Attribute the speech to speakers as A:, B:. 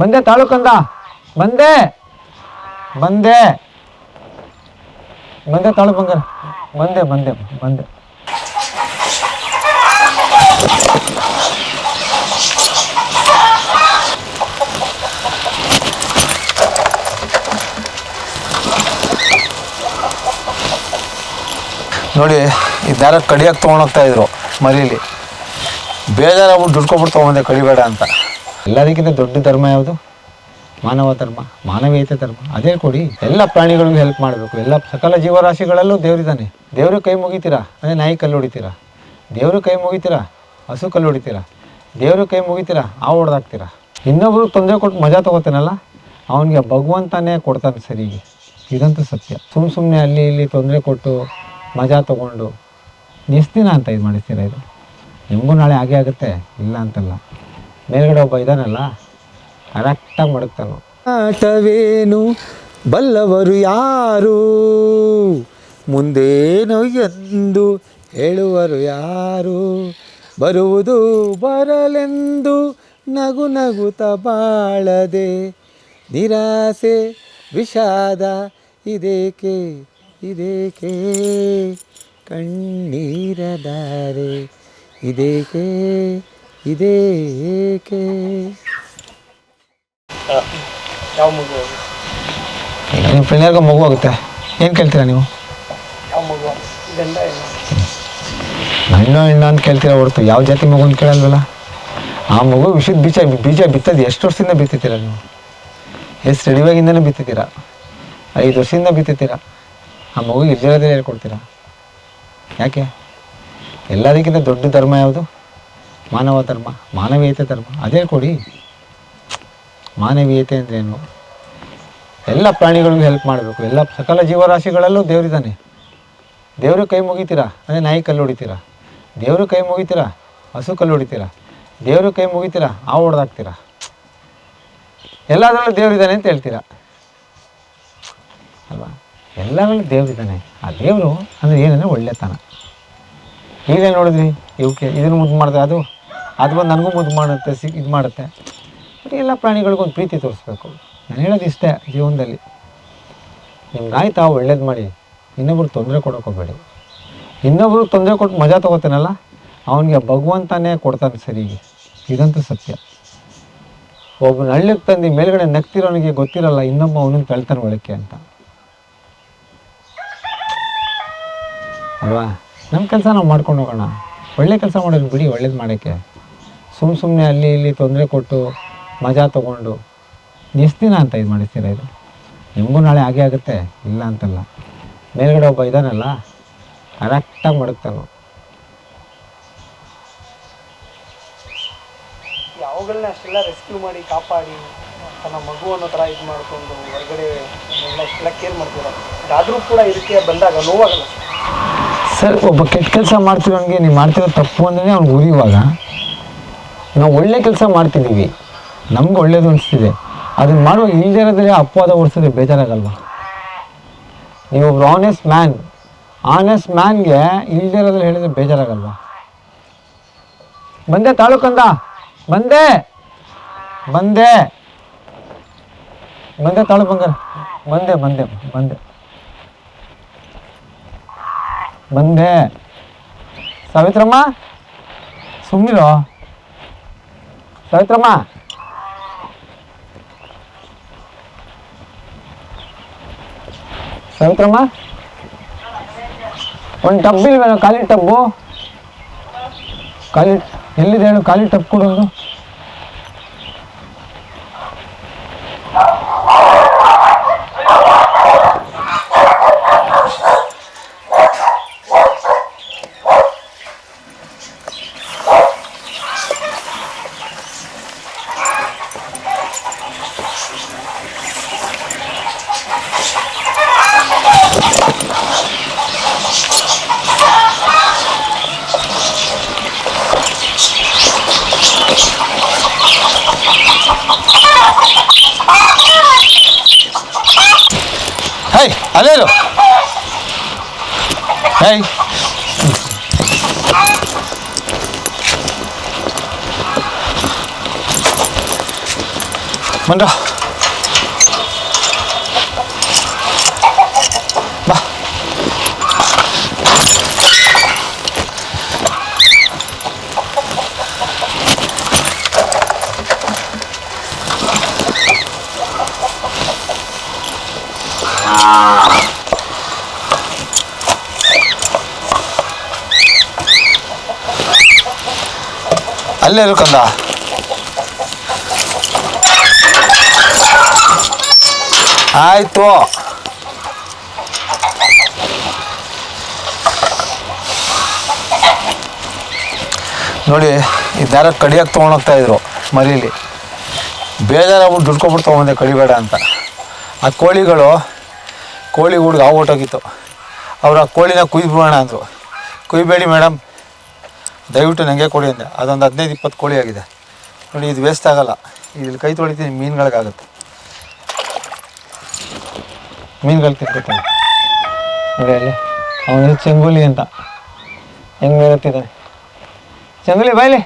A: ಬಂದೆ ತಾಲೂಕಂದ ಬಂದೆ. ಬಂದೆ. ಬಂದೆ ತಾಳು ಬಂಗಾರ ಬಂದೆ ಬಂದೆ ಬಂದೆ.
B: ನೋಡಿ ಈ ದಾರ ಕಡಿಯಕ್ಕೆ ತೊಗೊಂಡೋಗ್ತಾ ಇದ್ರು ಮರೀಲಿ. ಬೇಜಾರಾಗ್ಬಿಟ್ಟು ದುಡ್ಡು ಕೊಟ್ಬಿಟ್ಟು ತೊಗೊಂಡೆ ಕಡಿಬೇಡ ಅಂತ.
A: ಎಲ್ಲದಕ್ಕಿಂತ ದೊಡ್ಡ ಧರ್ಮ ಯಾವುದು? ಮಾನವ ಧರ್ಮ, ಮಾನವೀಯತೆ ಧರ್ಮ. ಅದೇ ಕೊಡಿ. ಎಲ್ಲ ಪ್ರಾಣಿಗಳಿಗೂ ಹೆಲ್ಪ್ ಮಾಡಬೇಕು. ಎಲ್ಲ ಸಕಲ ಜೀವರಾಶಿಗಳಲ್ಲೂ ದೇವರಿದ್ದಾನೆ ದೇವರು ಕೈ ಮುಗಿತೀರಾ? ಅದೇ ನಾಯಿ ಕಲ್ಲು ಹೊಡಿತೀರಾ? ದೇವರು ಕೈ ಮುಗಿತೀರಾ? ಹಸು ಕಲ್ಲು ಹೊಡಿತೀರಾ? ದೇವರು ಕೈ ಮುಗಿತೀರಾ? ಆ ಹೊಡೆದಾಕ್ತೀರಾ? ಇನ್ನೊಬ್ರು ತೊಂದರೆ ಕೊಟ್ಟು ಮಜಾ ತೊಗೋತಾನಲ್ಲ? ಅವನಿಗೆ ಭಗವಂತನೇ ಕೊಡ್ತಾನೆ ಸರಿಗೆ ಇದಂತೂ ಸತ್ಯ. ಸುಮ್ಮ ಸುಮ್ಮನೆ ಅಲ್ಲಿ ಇಲ್ಲಿ ತೊಂದರೆ ಕೊಟ್ಟು ಮಜಾ ತೊಗೊಂಡು ಎಷ್ಟು ಅಂತ ಇದು ಮಾಡಿಸ್ತೀರಾ ಇದು? ನಿಮಗೂ ನಾಳೆ ಹಾಗೆ ಆಗುತ್ತೆ? ಇಲ್ಲ ಅಂತಲ್ಲ. ಮೇಲ್ಗಡೆ ಒಬ್ಬ ಇದ್ದಾನಲ್ಲ ಕರೆಕ್ಟಾಗಿ ಮಡಗ್ತಾನು
B: ಆಟವೇನು ಬಲ್ಲವರು ಯಾರು? ಮುಂದೇನು ಎಂದು ಹೇಳುವರು ಯಾರು? ಬರುವುದು ಬರಲೆಂದು ನಗು ನಗು ಬಾಳದೆ, ನಿರಾಸೆ, ವಿಷಾದ, ಇದೇಕೆ ಇದೇಕೆ, ಕಣ್ಣೀರದಾರೆ, ಇದೇಕೆ? ಇದೇಕೆ
C: ಯಾವ ಮಗು
A: ನಿಮ್ಮ ಮಗು ಆಗುತ್ತೆ. ಏನು ಕೇಳ್ತೀರಾ ನೀವು?
C: ಯಾವ ಮಗು? ಗಂಡ ಏನು
A: ಹೆಣ್ಣು ಹೆಣ್ಣು ಅಂತ ಕೇಳ್ತೀರಾ ಹೊರತು? ಯಾವ ಜಾತಿ ಮಗು ಅಂತ ಕೇಳಲ್ವಲ್ಲ? ಆ ಮಗು ವಿಷದ ಬೀಜ ಬೀಜ ಬಿತ್ತದು ಎಷ್ಟು ವರ್ಷದಿಂದ ಬಿತ್ತಿದ್ದೀರಾ ನೀವು? ಎಷ್ಟು ರೆಡಿವಾಗಿಂದನೇ ಬಿತ್ತಿದ್ದೀರಾ? ಐದು ವರ್ಷದಿಂದ ಬಿತ್ತಿದ್ದೀರಾ? ಆ ಮಗು ಇರ್ಜಿರೋದೇ ಹೇಳ್ಕೊಡ್ತೀರಾ? ಯಾಕೆ? ಎಲ್ಲದಕ್ಕಿಂತ ದೊಡ್ಡ ಧರ್ಮ ಯಾವುದು? ಮಾನವ ಧರ್ಮ, ಮಾನವೀಯತೆ ಧರ್ಮ, ಅದೇ ಕೊಡಿ. ಮಾನವೀಯತೆ ಅಂದ್ರೇನು ಎಲ್ಲ ಪ್ರಾಣಿಗಳಿಗೂ ಹೆಲ್ಪ್ ಮಾಡಬೇಕು. ಎಲ್ಲ ಸಕಲ ಜೀವರಾಶಿಗಳಲ್ಲೂ ದೇವರಿದ್ದಾನೆ ದೇವರು ಕೈ ಮುಗಿತೀರಾ? ಅದೇ ನಾಯಿ ಕಲ್ಲು ಹೊಡಿತೀರಾ? ದೇವರು ಕೈ ಮುಗಿತೀರಾ? ಹಸು ಕಲ್ಲು ಹೊಡಿತೀರಾ? ದೇವರು ಕೈ ಮುಗಿತೀರಾ? ಆ ಹೊಡೆದಾಕ್ತೀರಾ? ಎಲ್ಲದರಲ್ಲೂ ದೇವರಿದ್ದಾನೆ ಅಂತ ಹೇಳ್ತೀರಾ? ಅಲ್ವಾ? ಎಲ್ಲರಲ್ಲೂ ದೇವರಿದ್ದಾನೆ ಆ ದೇವರು ಅಂದರೆ ಏನಂದರೆ ಒಳ್ಳೆತನ. ಈಗ ನೋಡಿದ್ರಿ? ಇವಕ್ಕೆ ಇದನ್ನು ಮುದ್ದು ಮಾಡಿದ್ರೆ ಅದು ಅದು ಬಂದು ನನಗೂ ಮುದ್ದು ಮಾಡುತ್ತೆ ಸಿ ಇದು ಮಾಡುತ್ತೆ. ಬಟ್ ಎಲ್ಲ ಪ್ರಾಣಿಗಳಿಗೂ ಒಂದು ಪ್ರೀತಿ ತೋರಿಸ್ಬೇಕು. ನಾನು ಹೇಳೋದು ಇಷ್ಟೇ ಜೀವನದಲ್ಲಿ. ನಿಮ್ಗೆ ಆಯ್ತಾ ಒಳ್ಳೇದು ಮಾಡಿ ಇನ್ನೊಬ್ರು ತೊಂದರೆ ಕೊಡೋಕೋಬೇಡಿ ಹೋಗಬೇಡಿ. ಇನ್ನೊಬ್ರಿಗೆ ತೊಂದರೆ ಕೊಟ್ಟು ಮಜಾ ತಗೋತಾನಲ್ಲ, ಅವನಿಗೆ ಭಗವಂತನೇ ಕೊಡ್ತಾನೆ ಸರಿಗೆ ಇದಂತೂ ಸತ್ಯ. ಒಬ್ಬನ ಹಳ್ಳಕ್ಕೆ ತಂದು ಮೇಲ್ಗಡೆ ನಗ್ತಿರೋನಿಗೆ ಗೊತ್ತಿರಲ್ಲ ಇನ್ನೊಬ್ಬ ಅವನನ್ನು ತಳ್ತಾನೆ ಒಳಕ್ಕೆ ಅಂತ. ಅಲ್ವಾ? ನಮ್ಮ ಕೆಲಸ ನಾವು ಮಾಡ್ಕೊಂಡು ಹೋಗೋಣ. ಒಳ್ಳೆ ಕೆಲಸ ಮಾಡೋದು ಬಿಡಿ, ಒಳ್ಳೇದು ಮಾಡೋಕ್ಕೆ. ಸುಮ್ಮ ಸುಮ್ಮನೆ ಅಲ್ಲಿ ಇಲ್ಲಿ ತೊಂದರೆ ಕೊಟ್ಟು ಮಜಾ ತೊಗೊಂಡು ಎಷ್ಟು ದಿನ ಅಂತ ಇದು ಮಾಡಿಸ್ತೀರ ಇದು? ನಿಮಗೂ ನಾಳೆ ಹಾಗೆ ಆಗುತ್ತೆ ಇಲ್ಲ ಅಂತಲ್ಲ. ಮೇಲ್ಗಡೆ ಒಬ್ಬ ಇದ್ದಾನಲ್ಲ ಕರೆಕ್ಟಾಗಿ ಮಡಗ್ತಾನು
C: ಅವುಗಳನ್ನ ಅಷ್ಟೆಲ್ಲ ರೆಸ್ಕ್ಯೂ ಮಾಡಿ ಕಾಪಾಡಿ ತನ್ನ ಮಗು ಅನ್ನೋ ಥರ ಇದು ಮಾಡಿಕೊಂಡು ಹೊರಗಡೆ ಎಲ್ಲ ಕೇರ್ ಮಾಡ್ತೀರ? ಆದರೂ ಕೂಡ ಇದಕ್ಕೆ ಬಂದಾಗ ನೋವಾಗಲ್ಲ.
A: ಸರ್ ಒಬ್ಬ ಕೆಟ್ಟ ಕೆಲಸ ಮಾಡ್ತಿರೋನ್ಗೆ ನೀವು ಮಾಡ್ತಿರೋ ತಪ್ಪು ಅಂದ್ರೆ ಅವ್ನು ಉರಿಯುವಾಗ. ನಾವು ಒಳ್ಳೆ ಕೆಲಸ ಮಾಡ್ತಿದ್ದೀವಿ. ನಮ್ಗೆ ಒಳ್ಳೇದು ಅನಿಸ್ತಿದೆ. ಅದನ್ನ ಮಾಡುವಾಗ ಇಲ್ದಿರೋದ್ರೆ ಅಪವಾದ ಓಡಿಸಿದ್ರೆ ನೀವು ಒಬ್ರು ಆನೆಸ್ಟ್ ಮ್ಯಾನ್ ಆನೆಸ್ಟ್ ಮ್ಯಾನ್ಗೆ ಇರೋದ್ರಲ್ಲಿ ಹೇಳಿದ್ರೆ ಬೇಜಾರಾಗಲ್ವ? ಬಂದೆ ತಾಲೂಕಂದ. ಬಂದೆ. ಬಂದೆ. ಬಂದೆ ತಾಳು ಬಂಗಾರ. ಬಂದೆ ಬಂದೆ ಬಂದೆ. ಬಂದೆ. ಸಾವಿತ್ರಮ್ಮ? ಸುಮ್ಮನಿರೋ ಸಾವಿತ್ರಮ್ಮ ಸಾವಿತ್ರಮ್ಮ ಒಂದು ಟಬ್ ಇಲ್ವೇನೋ ಖಾಲಿ ಟಬ್ಬು ಖಾಲಿ ಎಲ್ಲಿದೆ ಹೇಳು ಖಾಲಿ ಟಬ್ ಕೊಡು ಒಂದು
B: ಹೈ
A: ಅಲ್ಲೇ ಇರು ಕಂದ ಆಯ್ತು. ನೋಡಿ, ಈ ದಾರ ಕಡಿಯಕ್ಕೆ ತೊಗೊಂಡೋಗ್ತಾ ಇದ್ರು ಮರೀಲಿ. ದುಡ್ಡು ದುಡ್ಕೊಬಿಟ್ಟು ತೊಗೊಂಡೆ ಕಡಿಬೇಡ ಅಂತ. ಆ ಕೋಳಿಗಳು, ಕೋಳಿ ಹುಡುಗ ಆಗೋಟೋಗಿತ್ತು ಅವ್ರು ಆ ಕೋಳಿನ ಕುಯ್ಬಿಡೋಣ ಅಂದರು. ಕುಯ್ಬೇಡಿ ಮೇಡಮ್ ದಯವಿಟ್ಟು ನನಗೆ ಕೊಡಿ ಅಂದೆ. ಅದೊಂದು ಹದಿನೈದು, ಇಪ್ಪತ್ತು ಕೋಳಿ ಆಗಿದೆ. ನೋಡಿ, ಇದು ವೇಸ್ಟ್ ಆಗಲ್ಲ. ಇಲ್ಲಿ ಕೈ ತೊಳಿತೀನಿ ಮೀನುಗಳಿಗಾಗುತ್ತೆ
D: ಮೀನುಗಳು ತಿಂತೀನಿ ನೋಡಿ, ಅಲ್ಲಿ. ಅವನು ಚಂಗುಲಿ ಅಂತ. ಹೆಂಗೆ ಮೇಲತ್ತಿದ್ದಾನೆ ಚಂಗುಲಿ, ಬಾಯ್ಲಿ.